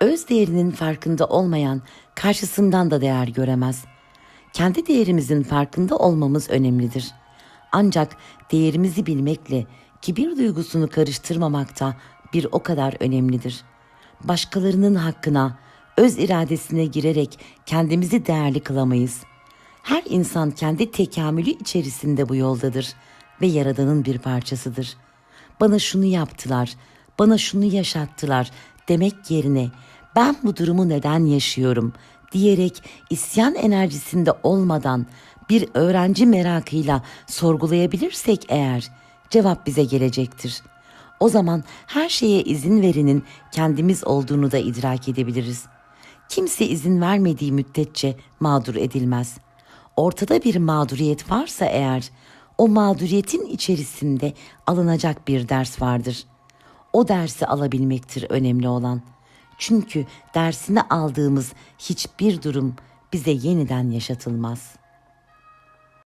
Öz değerinin farkında olmayan karşısından da değer göremez. Kendi değerimizin farkında olmamız önemlidir. Ancak değerimizi bilmekle kibir duygusunu karıştırmamak da bir o kadar önemlidir. Başkalarının hakkına, öz iradesine girerek kendimizi değerli kılamayız. Her insan kendi tekamülü içerisinde bu yoldadır ve Yaradan'ın bir parçasıdır. Bana şunu yaptılar, bana şunu yaşattılar demek yerine ben bu durumu neden yaşıyorum diyerek isyan enerjisinde olmadan bir öğrenci merakıyla sorgulayabilirsek eğer cevap bize gelecektir. O zaman her şeye izin verenin kendimiz olduğunu da idrak edebiliriz. Kimse izin vermediği müddetçe mağdur edilmez. Ortada bir mağduriyet varsa eğer o mağduriyetin içerisinde alınacak bir ders vardır. O dersi alabilmektir önemli olan. Çünkü dersini aldığımız hiçbir durum bize yeniden yaşatılmaz.''